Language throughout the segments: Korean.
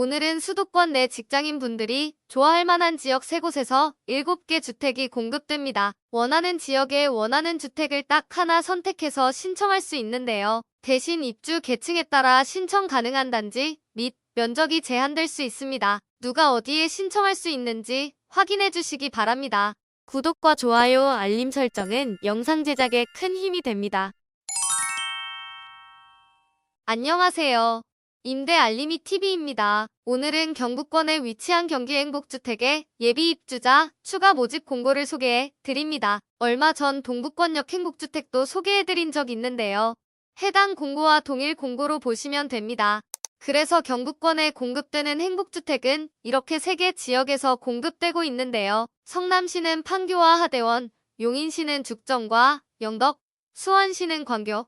오늘은 수도권 내 직장인 분들이 좋아할 만한 지역 세 곳에서 7개 주택이 공급됩니다. 원하는 지역에 원하는 주택을 딱 하나 선택해서 신청할 수 있는데요. 대신 입주 계층에 따라 신청 가능한 단지 및 면적이 제한될 수 있습니다. 누가 어디에 신청할 수 있는지 확인해 주시기 바랍니다. 구독과 좋아요, 알림 설정은 영상 제작에 큰 힘이 됩니다. 안녕하세요. 임대 알림이 TV입니다. 오늘은 경북권에 위치한 경기 행복주택의 예비 입주자 추가 모집 공고를 소개해 드립니다. 얼마 전 동북권역 행복주택도 소개해 드린 적 있는데요. 해당 공고와 동일 공고로 보시면 됩니다. 그래서 경북권에 공급되는 행복주택은 이렇게 3개 지역에서 공급되고 있는데요. 성남시는 판교와 하대원, 용인시는 죽전과 영덕, 수원시는 광교,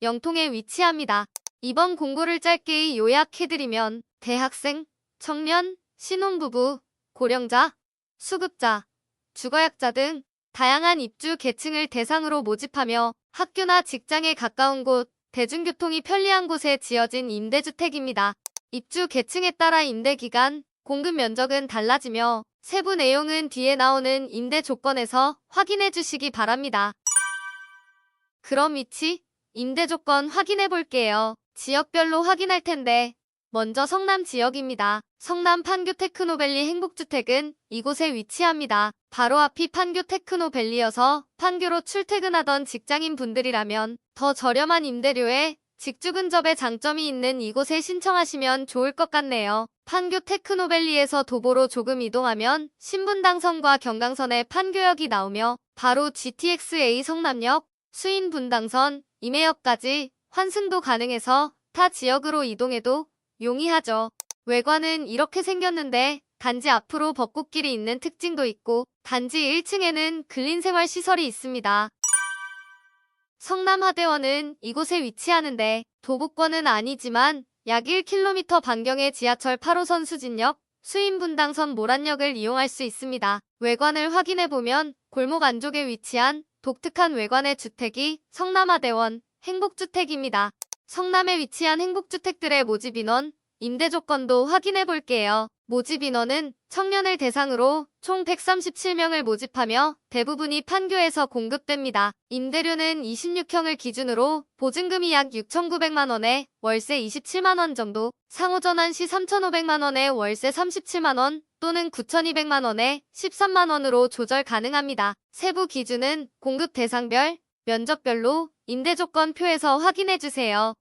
영통에 위치합니다. 이번 공고를 짧게 요약해드리면 대학생, 청년, 신혼부부, 고령자, 수급자, 주거약자 등 다양한 입주 계층을 대상으로 모집하며 학교나 직장에 가까운 곳, 대중교통이 편리한 곳에 지어진 임대주택입니다. 입주 계층에 따라 임대기간, 공급 면적은 달라지며 세부 내용은 뒤에 나오는 임대 조건에서 확인해 주시기 바랍니다. 그럼 위치, 임대 조건 확인해 볼게요. 지역별로 확인할 텐데 먼저 성남 지역입니다. 성남 판교 테크노밸리 행복주택은 이곳에 위치합니다. 바로 앞이 판교 테크노밸리여서 판교로 출퇴근하던 직장인 분들이라면 더 저렴한 임대료에 직주 근접의 장점이 있는 이곳에 신청하시면 좋을 것 같네요. 판교 테크노밸리에서 도보로 조금 이동하면 신분당선과 경강선의 판교역이 나오며 바로 GTX-A 성남역, 수인분당선, 임해역까지 환승도 가능해서 타 지역으로 이동해도 용이하죠. 외관은 이렇게 생겼는데 단지 앞으로 벚꽃길이 있는 특징도 있고 단지 1층에는 근린생활 시설이 있습니다. 성남 하대원은 이곳에 위치하는데 도보권은 아니지만 약 1km 반경의 지하철 8호선 수진역, 수인분당선 모란역을 이용할 수 있습니다. 외관을 확인해보면 골목 안쪽에 위치한 독특한 외관의 주택이 성남하대원 행복주택입니다. 성남에 위치한 행복주택들의 모집 인원, 임대 조건도 확인해 볼게요. 모집 인원은 청년을 대상으로 총 137명을 모집하며 대부분이 판교에서 공급됩니다. 임대료는 26형을 기준으로 보증금이 약 6,900만원에 월세 27만원 정도, 상호전환 시 3,500만원에 월세 37만원 또는 9,200만원에 13만원으로 조절 가능합니다. 세부 기준은 공급 대상별, 면적별로 임대 조건 표에서 확인해 주세요.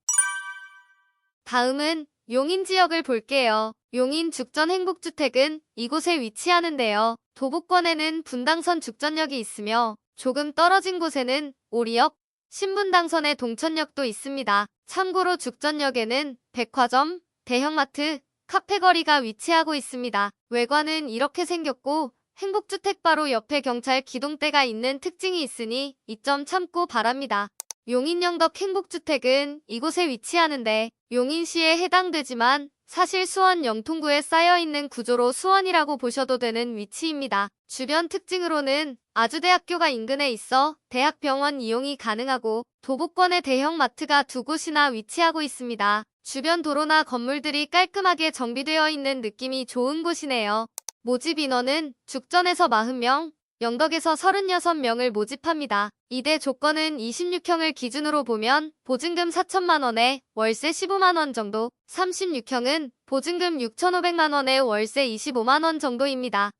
다음은 용인 지역을 볼게요. 용인 죽전 행복주택은 이곳에 위치하는데요. 도보권에는 분당선 죽전역이 있으며 조금 떨어진 곳에는 오리역, 신분당선의 동천역도 있습니다. 참고로 죽전역에는 백화점, 대형마트, 카페거리가 위치하고 있습니다. 외관은 이렇게 생겼고 행복주택 바로 옆에 경찰 기동대가 있는 특징이 있으니 이 점 참고 바랍니다. 용인영덕 행복주택은 이곳에 위치하는데 용인시에 해당되지만 사실 수원 영통구에 쌓여있는 구조로 수원이라고 보셔도 되는 위치입니다. 주변 특징으로는 아주대학교가 인근에 있어 대학병원 이용이 가능하고 도보권의 대형 마트가 두 곳이나 위치하고 있습니다. 주변 도로나 건물들이 깔끔하게 정비되어 있는 느낌이 좋은 곳이네요. 모집 인원은 죽전에서 40명, 영덕에서 36명을 모집합니다. 이대 조건은 26형을 기준으로 보면 보증금 4천만원에 월세 15만원 정도, 36형은 보증금 6,500만원에 월세 25만원 정도입니다.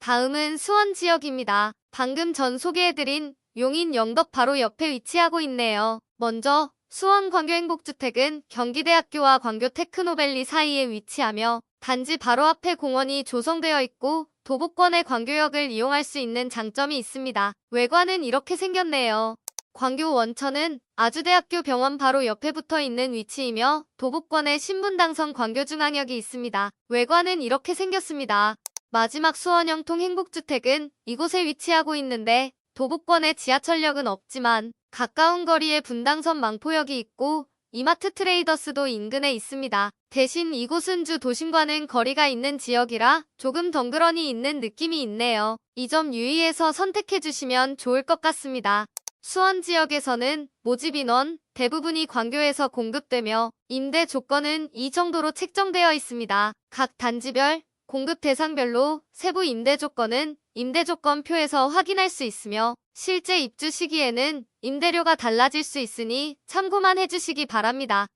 다음은 수원 지역입니다. 방금 전 소개해드린 용인 영덕 바로 옆에 위치하고 있네요. 먼저 수원 광교행복주택은 경기대학교와 광교 테크노밸리 사이에 위치하며 단지 바로 앞에 공원이 조성되어 있고 도보권의 광교역을 이용할 수 있는 장점이 있습니다. 외관은 이렇게 생겼네요. 광교 원천은 아주대학교 병원 바로 옆에 붙어 있는 위치이며 도보권에 신분당선 광교중앙역이 있습니다. 외관은 이렇게 생겼습니다. 마지막 수원영통 행복주택은 이곳에 위치하고 있는데 도보권에 지하철역은 없지만 가까운 거리에 분당선 망포역이 있고 이마트 트레이더스도 인근에 있습니다. 대신 이곳은 주 도심과는 거리가 있는 지역이라 조금 덩그러니 있는 느낌이 있네요. 이 점 유의해서 선택해주시면 좋을 것 같습니다. 수원 지역에서는 모집 인원 대부분이 광교에서 공급되며 임대 조건은 이 정도로 책정되어 있습니다. 각 단지별 공급 대상별로 세부 임대 조건은 임대 조건 표에서 확인할 수 있으며 실제 입주 시기에는 임대료가 달라질 수 있으니 참고만 해주시기 바랍니다.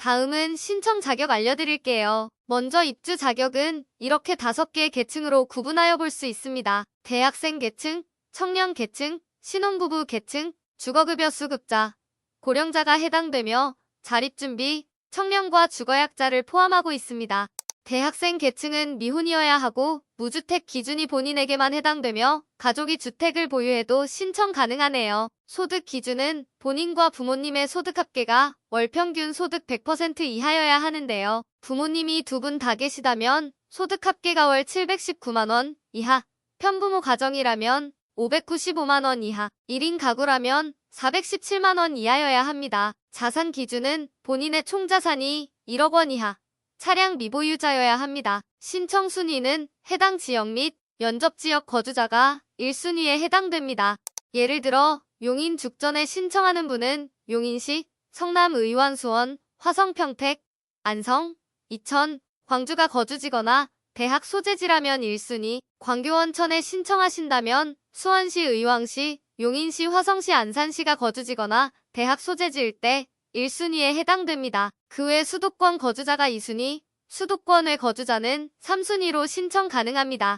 다음은 신청 자격 알려드릴게요. 먼저 입주 자격은 이렇게 다섯 개의 계층으로 구분하여 볼 수 있습니다. 대학생 계층, 청년 계층, 신혼부부 계층, 주거급여 수급자, 고령자가 해당되며 자립준비, 청년과 주거약자를 포함하고 있습니다. 대학생 계층은 미혼이어야 하고 무주택 기준이 본인에게만 해당되며 가족이 주택을 보유해도 신청 가능하네요. 소득 기준은 본인과 부모님의 소득 합계가 월 평균 소득 100% 이하여야 하는데요. 부모님이 두 분 다 계시다면 소득 합계가 월 719만원 이하, 편부모 가정이라면 595만원 이하, 1인 가구라면 417만원 이하여야 합니다. 자산 기준은 본인의 총 자산이 1억 원 이하, 차량 미보유자여야 합니다. 신청 순위는 해당 지역 및 면접 지역 거주자가 1순위에 해당됩니다. 예를 들어 용인 죽전에 신청하는 분은 용인시, 성남 의완수원, 화성 평택, 안성, 이천, 광주가 거주지거나 대학 소재지라면 1순위, 광교원천에 신청하신다면 수원시 의왕시, 용인시 화성시 안산시가 거주지거나 대학 소재지일 때 1순위에 해당됩니다. 그 외 수도권 거주자가 2순위, 수도권 외 거주자는 3순위로 신청 가능합니다.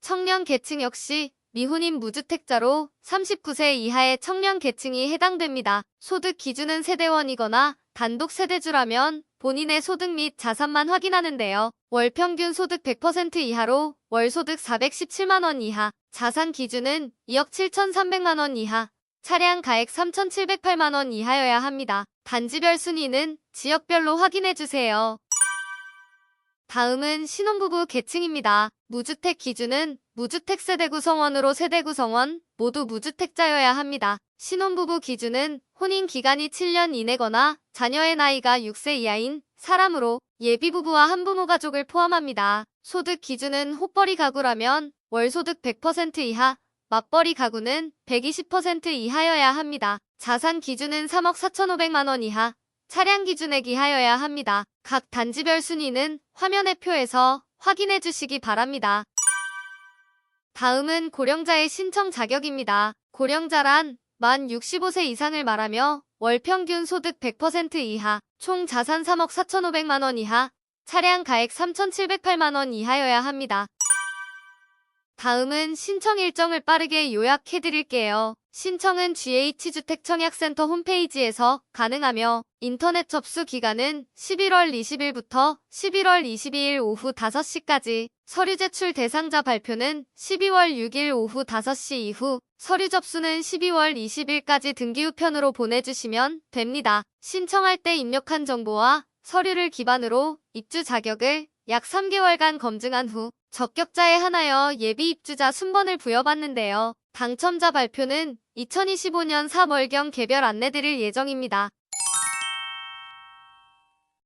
청년 계층 역시 미혼인 무주택자로 39세 이하의 청년 계층이 해당됩니다. 소득 기준은 세대원이거나 단독 세대주라면 본인의 소득 및 자산만 확인하는데요. 월 평균 소득 100% 이하로 월 소득 417만원 이하, 자산 기준은 2억 7,300만원 이하, 차량 가액 3,708만원 이하여야 합니다. 단지별 순위는 지역별로 확인해주세요. 다음은 신혼부부 계층입니다. 무주택 기준은 무주택 세대 구성원으로 세대 구성원 모두 무주택자여야 합니다. 신혼부부 기준은 혼인 기간이 7년 이내거나 자녀의 나이가 6세 이하인 사람으로 예비부부와 한부모 가족을 포함합니다. 소득 기준은 호벌이 가구라면 월소득 100% 이하, 맞벌이 가구는 120% 이하여야 합니다. 자산 기준은 3억 4,500만 원 이하, 차량 기준액 이하여야 합니다. 각 단지별 순위는 화면의 표에서 확인해 주시기 바랍니다. 다음은 고령자의 신청 자격입니다. 고령자란 만 65세 이상을 말하며 월 평균 소득 100% 이하, 총 자산 3억 4,500만 원 이하, 차량 가액 3,708만 원 이하여야 합니다. 다음은 신청 일정을 빠르게 요약해 드릴게요. 신청은 GH주택청약센터 홈페이지에서 가능하며 인터넷 접수 기간은 11월 20일부터 11월 22일 오후 5시까지 서류 제출 대상자 발표는 12월 6일 오후 5시 이후 서류 접수는 12월 20일까지 등기 우편으로 보내주시면 됩니다. 신청할 때 입력한 정보와 서류를 기반으로 입주 자격을 약 3개월간 검증한 후 적격자에 한하여 예비 입주자 순번을 부여받는데요. 당첨자 발표는 2025년 3월경 개별 안내드릴 예정입니다.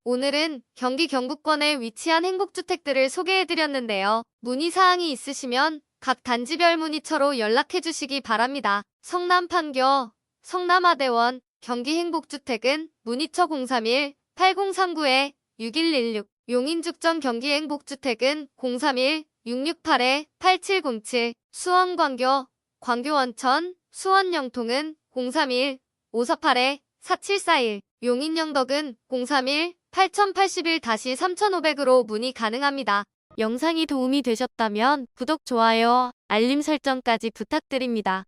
오늘은 경기 경북권에 위치한 행복주택들을 소개해드렸는데요. 문의사항이 있으시면 각 단지별 문의처로 연락해주시기 바랍니다. 성남 판교, 성남아대원, 경기 행복주택은 문의처 031-8039-6116, 용인죽전 경기 행복주택은 031-668-8707, 수원광교, 광교원천, 수원영통은 031-548-4741, 용인영덕은 031-8081-3500으로 문의 가능합니다. 영상이 도움이 되셨다면 구독, 좋아요, 알림 설정까지 부탁드립니다.